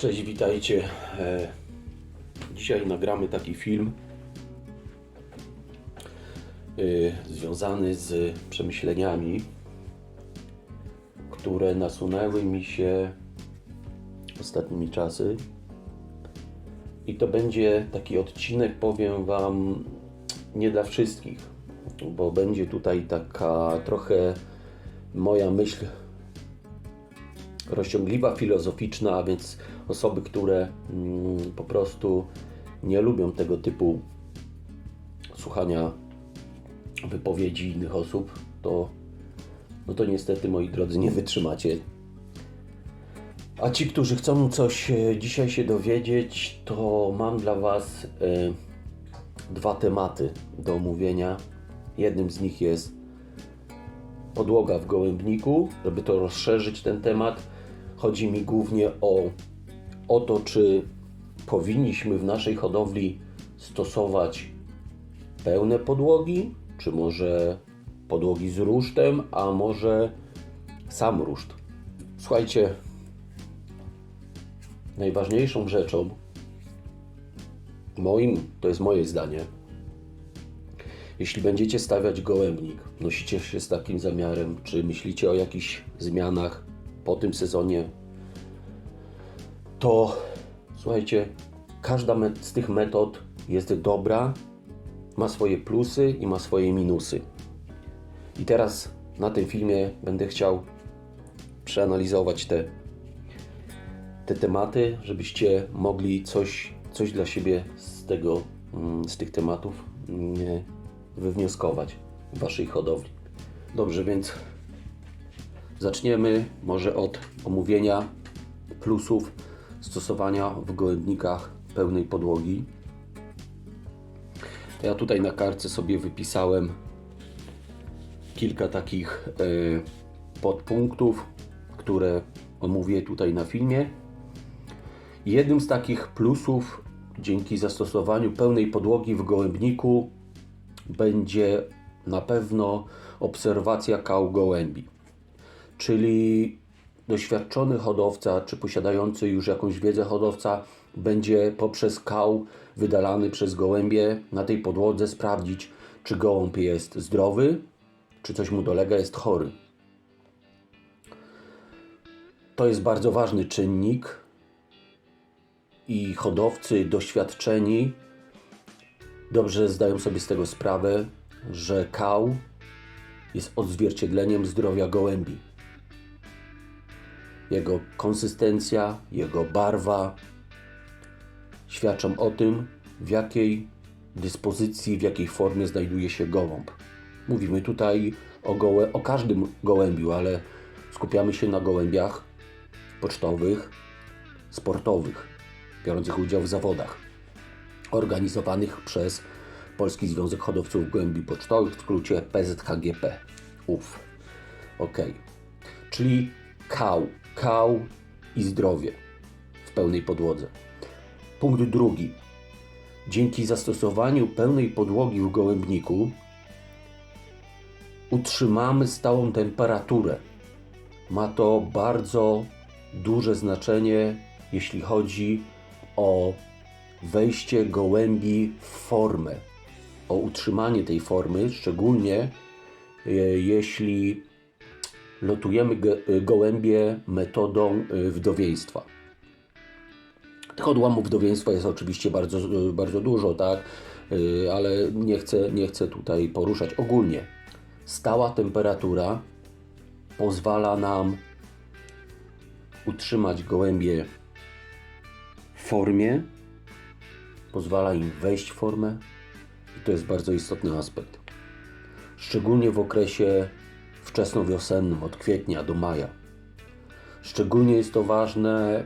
Cześć, witajcie. E, Dzisiaj nagramy taki film e, związany z przemyśleniami, które nasunęły mi się ostatnimi czasy. I to będzie taki odcinek, powiem Wam, nie dla wszystkich, bo będzie tutaj taka trochę moja myśl rozciągliwa, filozoficzna, a więc osoby, które mm, po prostu nie lubią tego typu słuchania wypowiedzi innych osób, to, no to niestety, moi drodzy, nie wytrzymacie. A ci, którzy chcą coś e, dzisiaj się dowiedzieć, to mam dla Was e, dwa tematy do omówienia. Jednym z nich jest podłoga w gołębniku, żeby to rozszerzyć ten temat. Chodzi mi głównie o, o to, czy powinniśmy w naszej hodowli stosować pełne podłogi, czy może podłogi z rusztem, a może sam ruszt. Słuchajcie, najważniejszą rzeczą, moim, to jest moje zdanie, jeśli będziecie stawiać gołębnik, nosicie się z takim zamiarem, czy myślicie o jakichś zmianach po tym sezonie, to słuchajcie, każda z tych metod jest dobra, ma swoje plusy i ma swoje minusy. I teraz na tym filmie będę chciał przeanalizować te, te tematy, żebyście mogli coś, coś dla siebie z tego, mm, z tych tematów mm, wywnioskować w Waszej hodowli. Dobrze, więc zaczniemy może od omówienia plusów stosowania w gołębnikach pełnej podłogi. Ja tutaj na kartce sobie wypisałem kilka takich e, podpunktów, które omówię tutaj na filmie. Jednym z takich plusów dzięki zastosowaniu pełnej podłogi w gołębniku będzie na pewno obserwacja kał gołębi. Czyli doświadczony hodowca, czy posiadający już jakąś wiedzę hodowca, będzie poprzez kał wydalany przez gołębie na tej podłodze sprawdzić, czy gołąb jest zdrowy, czy coś mu dolega, jest chory. To jest bardzo ważny czynnik i hodowcy doświadczeni dobrze zdają sobie z tego sprawę, że kał jest odzwierciedleniem zdrowia gołębi. Jego konsystencja, jego barwa świadczą o tym, w jakiej dyspozycji, w jakiej formie znajduje się gołąb. Mówimy tutaj o, gołę, o każdym gołębiu, ale skupiamy się na gołębiach pocztowych, sportowych, biorących udział w zawodach organizowanych przez Polski Związek Hodowców Gołębi Pocztowych, w skrócie PZHGP. UF. Ok. Czyli kał, kał i zdrowie w pełnej podłodze. Punkt drugi. Dzięki zastosowaniu pełnej podłogi w gołębniku utrzymamy stałą temperaturę. Ma to bardzo duże znaczenie, jeśli chodzi o wejście gołębi w formę, o utrzymanie tej formy, szczególnie e, jeśli lotujemy e, gołębie metodą e, wdowieństwa. Tych odłamów wdowieństwa jest oczywiście bardzo, e, bardzo dużo, tak? Ale nie chcę, nie chcę tutaj poruszać. Ogólnie stała temperatura pozwala nam utrzymać gołębie w formie, pozwala im wejść w formę i to jest bardzo istotny aspekt. Szczególnie w okresie wczesnowiosennym, od kwietnia do maja. Szczególnie jest to ważne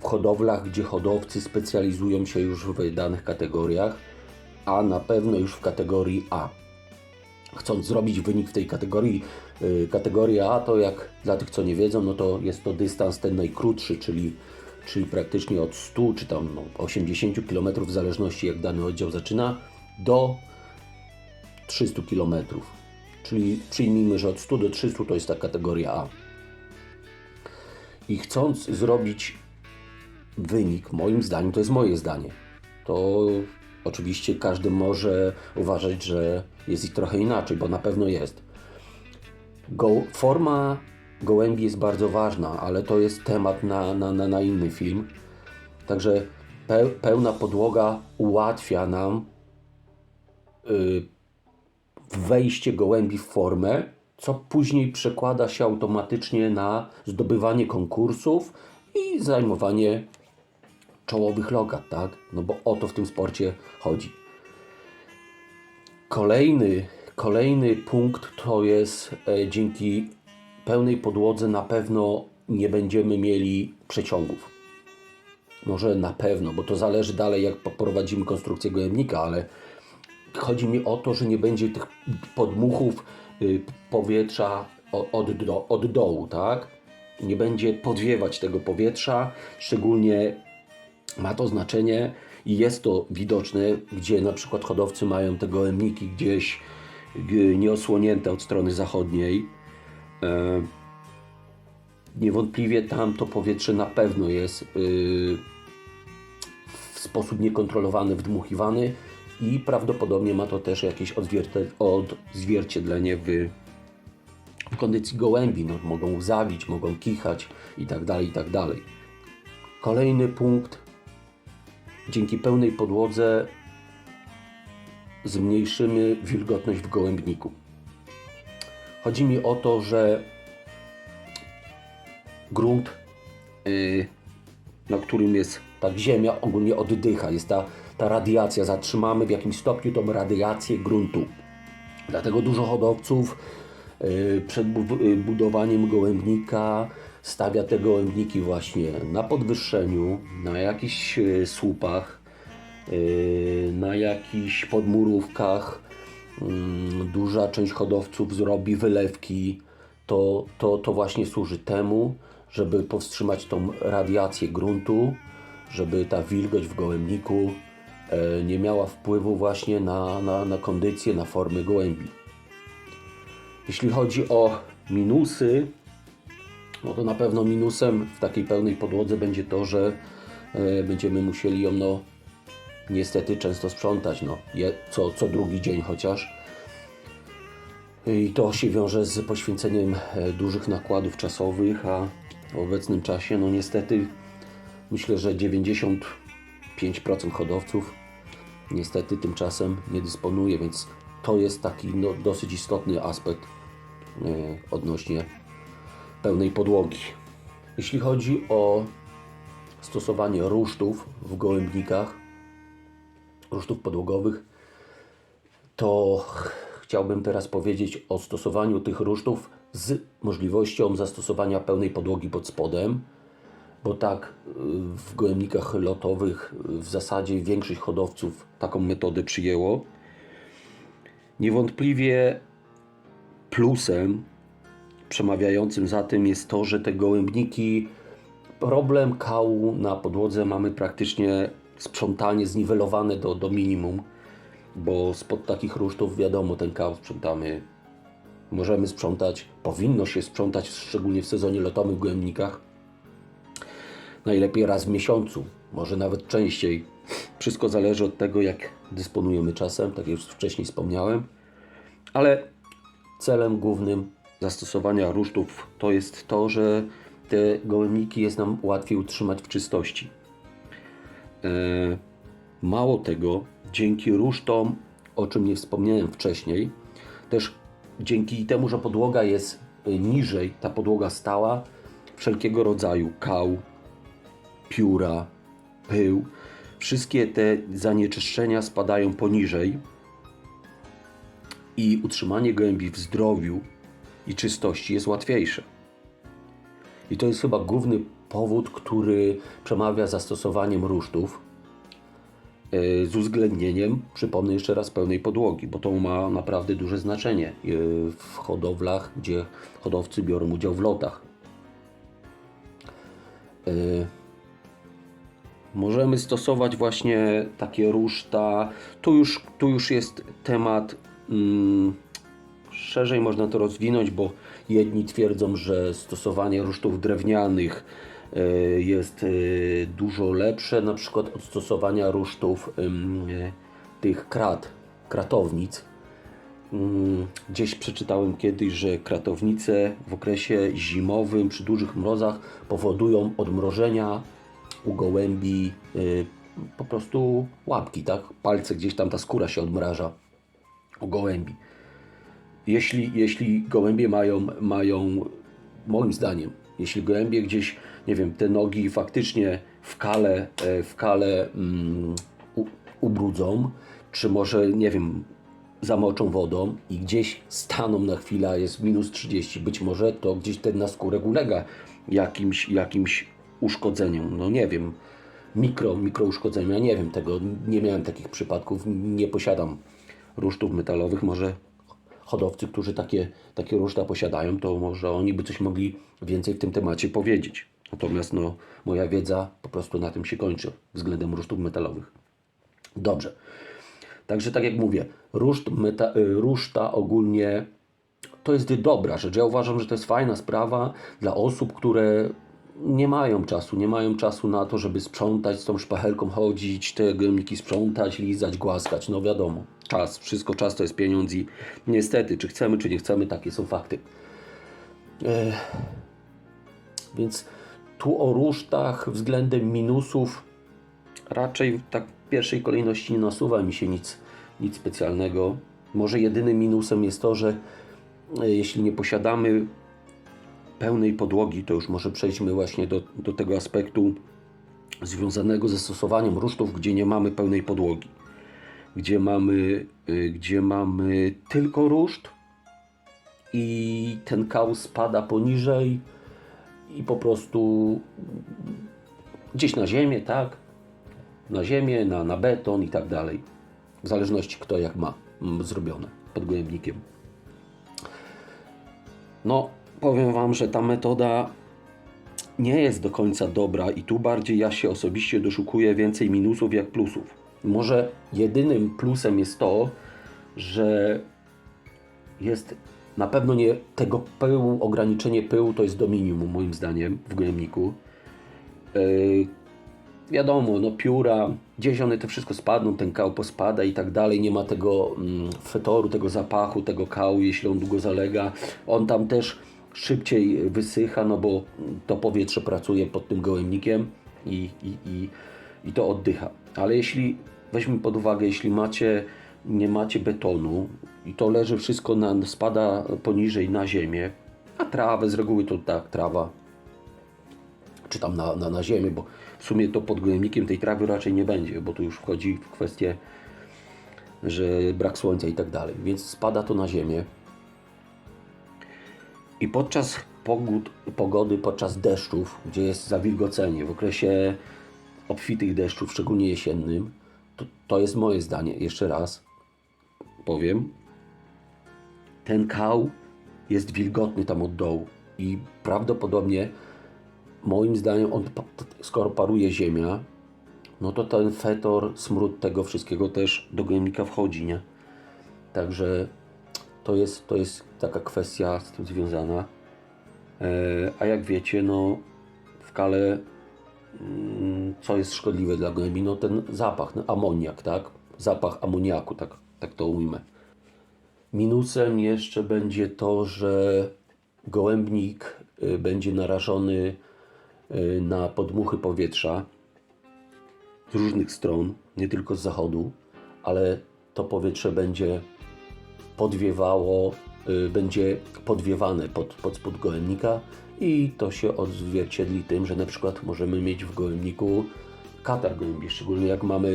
w hodowlach, gdzie hodowcy specjalizują się już w danych kategoriach, a na pewno już w kategorii A. Chcąc zrobić wynik w tej kategorii, yy, kategorii A, to jak dla tych, co nie wiedzą, no to jest to dystans ten najkrótszy, czyli, czyli praktycznie od 100 czy tam no, 80 km, w zależności jak dany oddział zaczyna, do 300 km. Czyli przyjmijmy, że od 100 do 300 to jest ta kategoria A. I chcąc zrobić wynik, moim zdaniem, to jest moje zdanie. To oczywiście każdy może uważać, że jest ich trochę inaczej, bo na pewno jest. Go, forma gołębi jest bardzo ważna, ale to jest temat na, na, na, na inny film. Także pe, pełna podłoga ułatwia nam y, wejście gołębi w formę, co później przekłada się automatycznie na zdobywanie konkursów i zajmowanie czołowych lokat, tak? No bo o to w tym sporcie chodzi. Kolejny, kolejny punkt to jest e, dzięki pełnej podłodze na pewno nie będziemy mieli przeciągów. Może na pewno, bo to zależy dalej jak poprowadzimy konstrukcję gołębnika, ale chodzi mi o to, że nie będzie tych podmuchów y, powietrza od, do, od dołu, tak? Nie będzie podwiewać tego powietrza, szczególnie ma to znaczenie i jest to widoczne, gdzie na przykład hodowcy mają te gołębniki gdzieś y, nieosłonięte od strony zachodniej. E, Niewątpliwie tam to powietrze na pewno jest y, w sposób niekontrolowany wdmuchiwany i prawdopodobnie ma to też jakieś odzwierciedlenie w, w kondycji gołębi. No, mogą łzawić, mogą kichać i tak dalej, i tak. Kolejny punkt. Dzięki pełnej podłodze zmniejszymy wilgotność w gołębniku. Chodzi mi o to, że grunt, yy, na którym jest ta ziemia, ogólnie oddycha, jest ta, ta radiacja, zatrzymamy w jakimś stopniu tą radiację gruntu. Dlatego dużo hodowców yy, przed yy, budowaniem gołębnika stawia te gołębniki właśnie na podwyższeniu, na jakichś yy, słupach, na jakichś podmurówkach. Mm, Duża część hodowców zrobi wylewki. To, to, to właśnie służy temu, żeby powstrzymać tą radiację gruntu, żeby ta wilgoć w gołębniku nie miała wpływu właśnie na, na, na kondycję, na formy gołębi. Jeśli chodzi o minusy, no to na pewno minusem w takiej pełnej podłodze będzie to, że e, będziemy musieli ją no, niestety często sprzątać, no, co, co drugi dzień chociaż. I to się wiąże z poświęceniem e, dużych nakładów czasowych, a w obecnym czasie, no niestety, myślę, że 95% hodowców niestety tymczasem nie dysponuje, więc to jest taki no, dosyć istotny aspekt e, odnośnie pełnej podłogi. Jeśli chodzi o stosowanie rusztów w gołębnikach, rusztów podłogowych, to ch- chciałbym teraz powiedzieć o stosowaniu tych rusztów z możliwością zastosowania pełnej podłogi pod spodem, bo tak y, w gołębnikach lotowych y, w zasadzie większość hodowców taką metodę przyjęło. Niewątpliwie plusem przemawiającym za tym jest to, że te gołębniki problem kału na podłodze mamy praktycznie sprzątanie zniwelowane do, do minimum, bo spod takich rusztów wiadomo, ten kał sprzątamy, możemy sprzątać, powinno się sprzątać, szczególnie w sezonie lotowym w gołębnikach, najlepiej raz w miesiącu, może nawet częściej. Wszystko zależy od tego, jak dysponujemy czasem, tak jak już wcześniej wspomniałem, ale celem głównym zastosowania rusztów to jest to, że te gołębniki jest nam łatwiej utrzymać w czystości. E, Mało tego, dzięki rusztom, o czym nie wspomniałem wcześniej, też dzięki temu, że podłoga jest y, niżej, ta podłoga stała, wszelkiego rodzaju kał, pióra, pył, wszystkie te zanieczyszczenia spadają poniżej i utrzymanie gołębi w zdrowiu i czystości jest łatwiejsze. I to jest chyba główny powód, który przemawia za stosowaniem rusztów e, z uwzględnieniem, przypomnę jeszcze raz, pełnej podłogi, bo to ma naprawdę duże znaczenie e, w hodowlach, gdzie hodowcy biorą udział w lotach. E, Możemy stosować właśnie takie ruszta. Tu już, tu już jest temat mm, szerzej można to rozwinąć, bo jedni twierdzą, że stosowanie rusztów drewnianych y, jest y, dużo lepsze na przykład od stosowania rusztów y, tych krat, kratownic. Mm, Gdzieś przeczytałem kiedyś, że kratownice w okresie zimowym przy dużych mrozach powodują odmrożenia u gołębi y, po prostu łapki, tak? Palce gdzieś tam ta skóra się odmraża u gołębi. Jeśli, jeśli gołębie mają, mają, moim zdaniem, jeśli gołębie gdzieś, nie wiem, te nogi faktycznie w kale, e, w kale mm, u, ubrudzą, czy może, nie wiem, zamoczą wodą i gdzieś staną na chwilę, jest minus 30, być może to gdzieś ten naskórek ulega jakimś, jakimś uszkodzeniom. No nie wiem, mikro, mikro uszkodzeniom. Ja nie wiem tego, nie miałem takich przypadków, nie posiadam rusztów metalowych. Może hodowcy, którzy takie, takie ruszta posiadają, to może oni by coś mogli więcej w tym temacie powiedzieć. Natomiast no, moja wiedza po prostu na tym się kończy względem rusztów metalowych. Dobrze. Także tak jak mówię, ruszt meta, y, ruszta ogólnie to jest dobra rzecz. Ja uważam, że to jest fajna sprawa dla osób, które nie mają czasu, nie mają czasu na to, żeby sprzątać, z tą szpachelką chodzić, te gojemniki sprzątać, lizać, głaskać. No wiadomo, czas, wszystko czas to jest pieniądz i niestety, czy chcemy, czy nie chcemy, takie są fakty. Więc tu o rusztach względem minusów raczej tak w pierwszej kolejności nie nasuwa mi się nic, nic specjalnego. Może jedynym minusem jest to, że e, jeśli nie posiadamy pełnej podłogi, to już może przejdźmy właśnie do, do tego aspektu związanego ze stosowaniem rusztów, gdzie nie mamy pełnej podłogi. Gdzie mamy, y, gdzie mamy tylko ruszt i ten kał spada poniżej i po prostu gdzieś na ziemię, tak? Na ziemię, na, na beton i tak dalej. W zależności kto jak ma mm, zrobione pod gołębnikiem. No, powiem Wam, że ta metoda nie jest do końca dobra i tu bardziej ja się osobiście doszukuję więcej minusów jak plusów. Może jedynym plusem jest to, że jest na pewno nie tego pyłu, ograniczenie pyłu to jest do minimum moim zdaniem w gołębniku. Yy, wiadomo, no pióra, gdzieś one to wszystko spadną, ten kał pospada i tak dalej, nie ma tego mm, fetoru, tego zapachu, tego kału, jeśli on długo zalega. On tam też szybciej wysycha, no bo to powietrze pracuje pod tym gołębnikiem i, i, i, i to oddycha. Ale jeśli weźmy pod uwagę, jeśli macie, nie macie betonu i to leży wszystko, na, spada poniżej na ziemię, a trawę z reguły to tak, trawa czy tam na, na, na ziemię, bo w sumie to pod gołębnikiem tej trawy raczej nie będzie, bo tu już wchodzi w kwestię, że brak słońca i tak dalej. Więc spada to na ziemię. I podczas pogód, pogody, podczas deszczów, gdzie jest zawilgocenie, w okresie obfitych deszczów, szczególnie jesiennym, to, to jest moje zdanie, jeszcze raz powiem, ten kał jest wilgotny tam od dołu i prawdopodobnie moim zdaniem, on, skoro paruje ziemia, no to ten fetor, smród tego wszystkiego też do gojemnika wchodzi, nie? Także to jest, to jest taka kwestia z tym związana. E, a jak wiecie, no w kale mm, co jest szkodliwe dla gołębi? No ten zapach, no, amoniak, tak? Zapach amoniaku, tak, tak to ujmę. Minusem jeszcze będzie to, że gołębnik y, będzie narażony y, na podmuchy powietrza z różnych stron, nie tylko z zachodu, ale to powietrze będzie podwiewało, y, będzie podwiewane pod, pod spód gołębnika i to się odzwierciedli tym, że na przykład możemy mieć w gołębniku katar gołębi, szczególnie jak mamy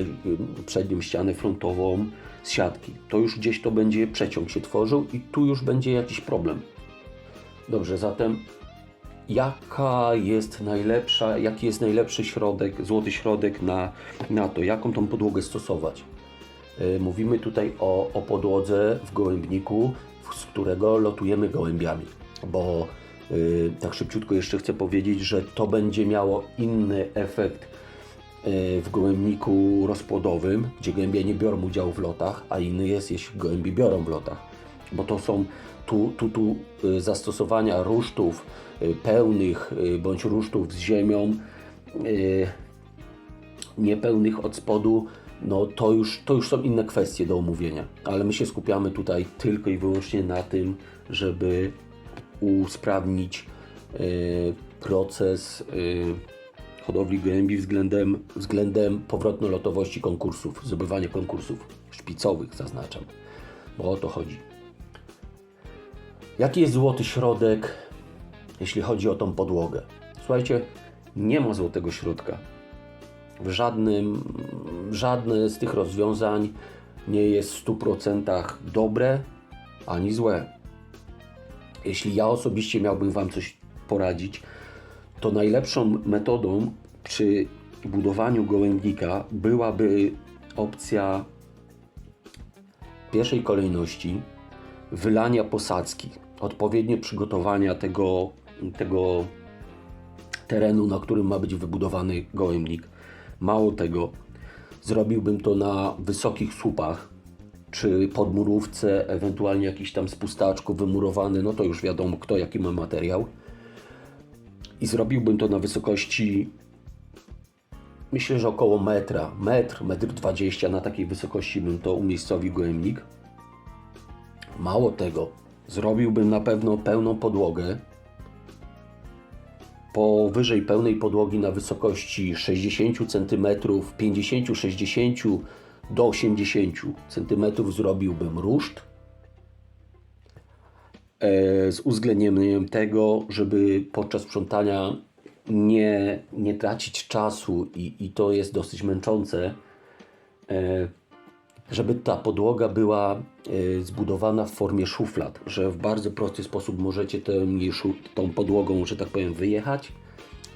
y, przednią ścianę frontową z siatki. To już gdzieś to będzie przeciąg się tworzył i tu już będzie jakiś problem. Dobrze, zatem jaka jest najlepsza, jaki jest najlepszy środek, złoty środek na, na to, jaką tą podłogę stosować? Y, Mówimy tutaj o, o podłodze w gołębniku, z którego lotujemy gołębiami, bo y, tak szybciutko jeszcze chcę powiedzieć, że to będzie miało inny efekt y, w gołębniku rozpłodowym, gdzie gołębie nie biorą udziału w lotach, a inny jest, jeśli gołębie biorą w lotach. bo to są tu, tu, tu zastosowania rusztów pełnych bądź rusztów z ziemią niepełnych od spodu, no to już, to już są inne kwestie do omówienia. Ale my się skupiamy tutaj tylko i wyłącznie na tym, żeby usprawnić y, proces y, hodowli gołębi względem, względem powrotno-lotowości konkursów, zdobywania konkursów szpicowych, zaznaczam, bo o to chodzi. Jaki jest złoty środek, jeśli chodzi o tą podłogę? Słuchajcie, nie ma złotego środka. Żadnym, żadne z tych rozwiązań nie jest w 100% dobre ani złe. Jeśli ja osobiście miałbym Wam coś poradzić, to najlepszą metodą przy budowaniu gołębnika byłaby opcja pierwszej kolejności wylania posadzki, odpowiednie przygotowania tego, tego terenu, na którym ma być wybudowany gołębnik. Mało tego, zrobiłbym to na wysokich słupach, czy podmurówce, ewentualnie jakiś tam spustaczku wymurowany, no to już wiadomo kto jaki ma materiał. I zrobiłbym to na wysokości myślę, że około metra, metr, metr dwadzieścia, na takiej wysokości bym to umiejscowił gołębnik. Mało tego, zrobiłbym na pewno pełną podłogę. Powyżej pełnej podłogi na wysokości 60 cm, 50-60 do 80 cm zrobiłbym ruszt. E, Z uwzględnieniem tego, żeby podczas sprzątania nie, nie tracić czasu i, i to jest dosyć męczące, e, żeby ta podłoga była e, zbudowana w formie szuflad, że w bardzo prosty sposób możecie szu- tą podłogą, że tak powiem, wyjechać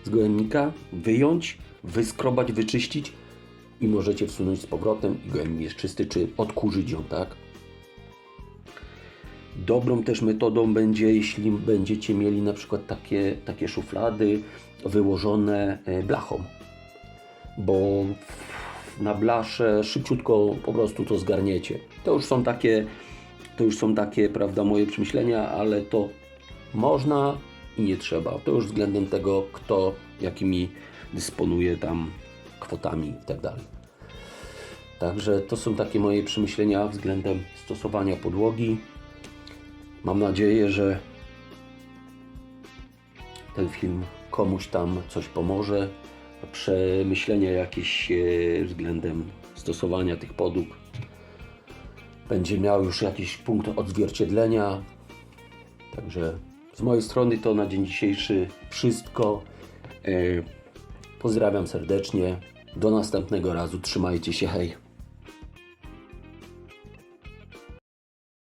z gołębnika, wyjąć, wyskrobać, wyczyścić i możecie wsunąć z powrotem i gołębnik jest czysty, czy odkurzyć ją, tak? Dobrą też metodą będzie, jeśli będziecie mieli na przykład takie, takie szuflady wyłożone e, blachą, bo na blasze szybciutko po prostu to zgarniecie. To już są takie, to już są takie, prawda, moje przemyślenia, ale to można i nie trzeba. To już względem tego, kto jakimi dysponuje tam kwotami i tak. Także to są takie moje przemyślenia względem stosowania podłogi. Mam nadzieję, że ten film komuś tam coś pomoże. Przemyślenia jakieś e, względem stosowania tych podłóg. Będzie miał już jakiś punkt odzwierciedlenia. Także z mojej strony to na dzień dzisiejszy wszystko. E, Pozdrawiam serdecznie. Do następnego razu. Trzymajcie się. Hej.